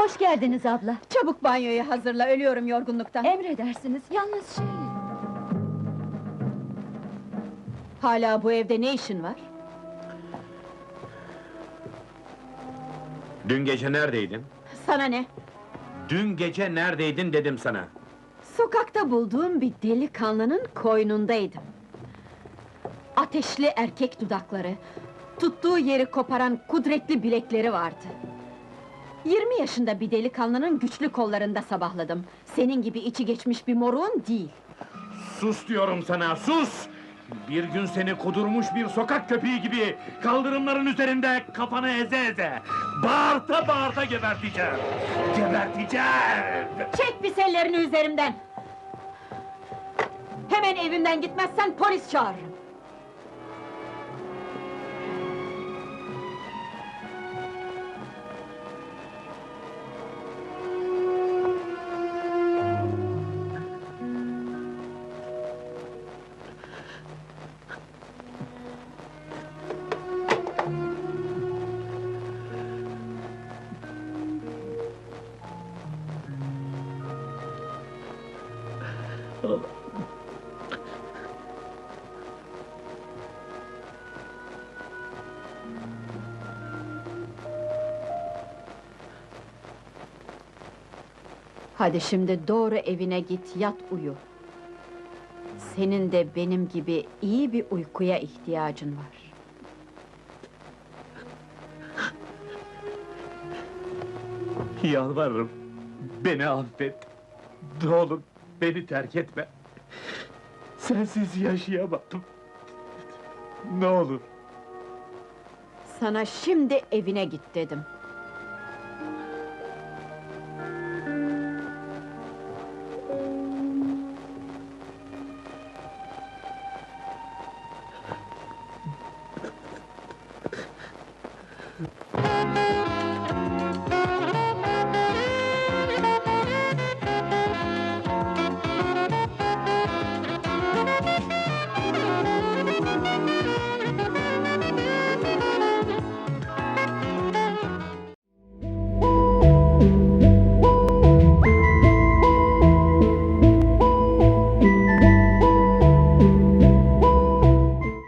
Hoş geldiniz abla. Çabuk banyoyu hazırla, ölüyorum yorgunluktan. Emredersiniz, yalnız şey... Hala bu evde ne işin var? Dün gece neredeydin? Sana ne? Dün gece neredeydin dedim sana. Sokakta bulduğum bir delikanlının koynundaydım. Ateşli erkek dudakları, tuttuğu yeri koparan kudretli bilekleri vardı. 20 yaşında bir delikanlının güçlü kollarında sabahladım. Senin gibi içi geçmiş bir moruğun değil. Sus diyorum sana, sus! Bir gün seni kudurmuş bir sokak köpeği gibi kaldırımların üzerinde kafanı eze eze, bağırta bağırta geberteceğim! Geberteceğim! Çek pis ellerini üzerimden! Hemen evimden gitmezsen polis çağırırım. Hadi şimdi doğru evine git, yat uyu. Senin de benim gibi iyi bir uykuya ihtiyacın var. Yalvarırım, beni affet. Ne olur Beni terk etme. Sensiz yaşayamadım. Ne olur. Sana şimdi evine git dedim.